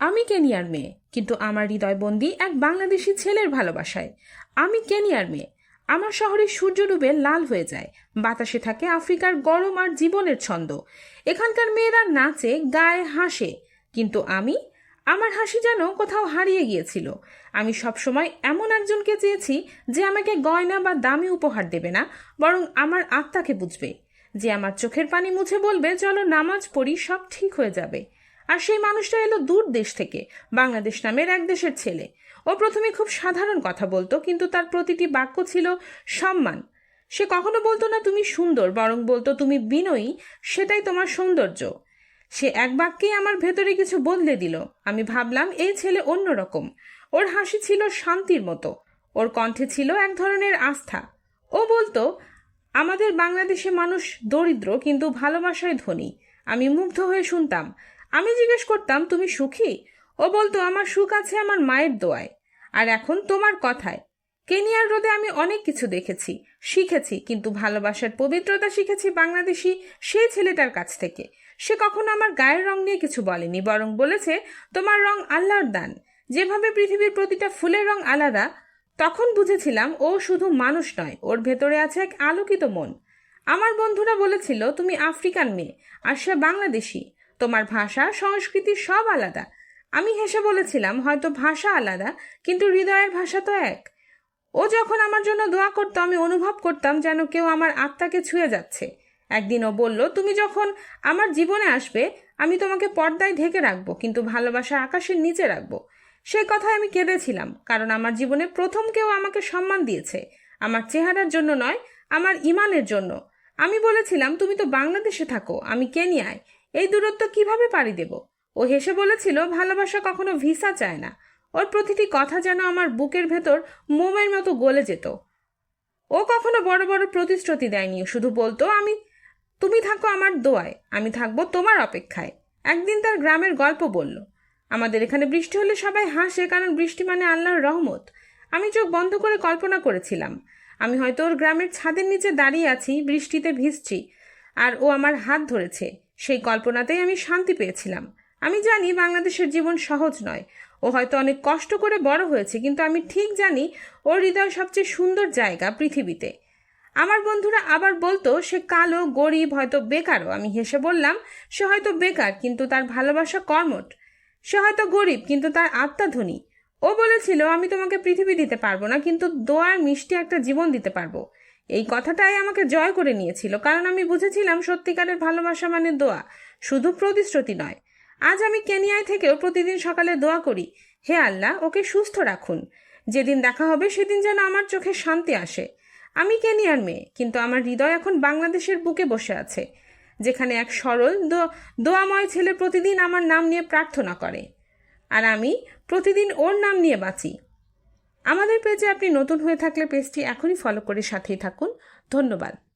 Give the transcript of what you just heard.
আমি কেনিয়ার মেয়ে, কিন্তু আমার হৃদয়বন্দি এক বাংলাদেশি ছেলের ভালোবাসায়। আমি কেনিয়ার মেয়ে। আমার শহরে সূর্য ডুবে লাল হয়ে যায়, বাতাসে থাকে আফ্রিকার গরম আর জীবনের ছন্দ। এখানকার মেয়েরা নাচে, গায়ে, হাসে। কিন্তু আমি? আমার হাসি যেন কোথাও হারিয়ে গিয়েছিল। আমি সবসময় এমন একজনকে চেয়েছি যে আমাকে গয়না বা দামি উপহার দেবে না, বরং আমার আত্মাকে বুঝবে। যে আমার চোখের পানি মুছে বলবে, চলো নামাজ পড়ি, সব ঠিক হয়ে যাবে। আর সেই মানুষটা এলো দূর দেশ থেকে, বাংলাদেশ নামের এক দেশের ছেলে। ও প্রথমে খুব সাধারণ কথা বলতো, কিন্তু তার প্রতিটি বাক্য ছিল সম্মান। সে কখনো বলতো না, তুমি সুন্দর বরং বলতো, তুমি বিনয়ী, সেটাই তোমার সৌন্দর্য। সে এক বাক্যেই আমার ভেতরে কিছু বদলে দিল। আমি ভাবলাম, এই ছেলে অন্যরকম ওর হাসি ছিল শান্তির মতো। ওর কণ্ঠে ছিল এক ধরনের আস্থা। ও বলতো, আমাদের বাংলাদেশে মানুষ দরিদ্র, কিন্তু ভালোবাসায় ধনী। আমি মুগ্ধ হয়ে শুনতাম। আমি জিজ্ঞেস করতাম, তুমি সুখী? ও বলতো, আমার সুখ আছে আমার মায়ের দোয়ায়। আর এখন তোমার কথায়। কেনিয়ার রোদে আমি অনেক কিছু দেখেছি, শিখেছি, কিন্তু ভালোবাসার পবিত্রতা শিখেছি বাংলাদেশি সেই ছেলেটার কাছ থেকে। সে কখনো আমার গায়ের রং নিয়ে কিছু বলেনি, বরং বলেছে, তোমার রং আল্লাহর দান। যেভাবে পৃথিবীর প্রতিটা ফুলের রং আলাদা, তখন বুঝেছিলাম ও শুধু মানুষ নয়, ওর ভেতরে আছে এক আলোকিত মন। আমার বন্ধুরা বলেছিল, তুমি আফ্রিকান মেয়ে, আর সে বাংলাদেশি। তোমার ভাষা, সংস্কৃতি সব আলাদা। আমি হেসে বলেছিলাম, হয়তো ভাষা আলাদা, কিন্তু হৃদয়ের ভাষা তো এক। ও যখন আমার জন্য দোয়া করতো, আমি অনুভব করতাম যেন কেউ আমার আত্মাকে ছুঁয়ে যাচ্ছে। একদিন ও বলল, তুমি যখন আমার জীবনে আসবে, আমি তোমাকে পর্দায় ঢেকে রাখব, কিন্তু ভালোবাসা আকাশের নিচে রাখব। সেই কথায় আমি কেঁদেছিলাম, কারণ আমার জীবনে প্রথম কেউ আমাকে সম্মান দিয়েছে। আমার চেহারার জন্য নয়, আমার ইমানের জন্য। আমি বলেছিলাম, তুমি তো বাংলাদেশে থাকো, আমি কেনিয়ায়। এই দূরত্ব কীভাবে পাড়ি দেব? ও হেসে বলেছিল, ভালোবাসা কখনো ভিসা চায় না। ওর প্রতিটি কথা যেন আমার বুকের ভেতর মোমের মতো গলে যেত। ও কখনো বড় বড় প্রতিশ্রুতি দেয়নি। শুধু বলতো, আমি, তুমি থাকো আমার দোয়ায়, আমি থাকব তোমার অপেক্ষায়। একদিন তার গ্রামের গল্প বলল, আমাদের এখানে বৃষ্টি হলে সবাই হাসে, কারণ বৃষ্টি মানে আল্লাহর রহমত। আমি চোখ বন্ধ করে কল্পনা করেছিলাম। আমি হয়তো ওর গ্রামের ছাদের নিচে দাঁড়িয়ে আছি, বৃষ্টিতে ভিজছি, আর ও আমার হাত ধরেছে। সেই কল্পনাতেই আমি শান্তি পেয়েছিলাম। আমি জানি বাংলাদেশের জীবন সহজ নয়। ও হয়তো অনেক কষ্ট করে বড় হয়েছে, কিন্তু আমি ঠিক জানি ওর হৃদয় সবচেয়ে সুন্দর জায়গা পৃথিবীতে। আমার বন্ধুরা আবার বলতো, সে কালো, গরিব, হয়তো বেকারও। আমি হেসে বললাম, সে হয়তো বেকার, কিন্তু তার ভালোবাসা কর্মট সে হয়তো গরিব, কিন্তু তার আত্মা ধনী। ও বলেছিল, আমি তোমাকে পৃথিবী দিতে পারব না, কিন্তু দোয়ার মিষ্টি একটা জীবন দিতে পারব। এই কথাটাই আমাকে জয় করে নিয়েছিল, কারণ আমি বুঝেছিলাম সত্যিকারের ভালোবাসা মানে দোয়া, শুধু প্রতিশ্রুতি নয়। আজ আমি কেনিয়ায় থেকেও প্রতিদিন সকালে দোয়া করি, হে আল্লাহ, ওকে সুস্থ রাখুন। যেদিন দেখা হবে, সেদিন যেন আমার চোখে শান্তি আসে। আমি কেনিয়ার মেয়ে, কিন্তু আমার হৃদয় এখন বাংলাদেশের বুকে বসে আছে, যেখানে এক সরল দোয়াময় ছেলে প্রতিদিন আমার নাম নিয়ে প্রার্থনা করে। আর আমি প্রতিদিন ওর নাম নিয়ে বাঁচি। আমাদের পেজে আপনি নতুন হয়ে থাকলে পেজটি এখনই ফলো করে সাথেই থাকুন। ধন্যবাদ।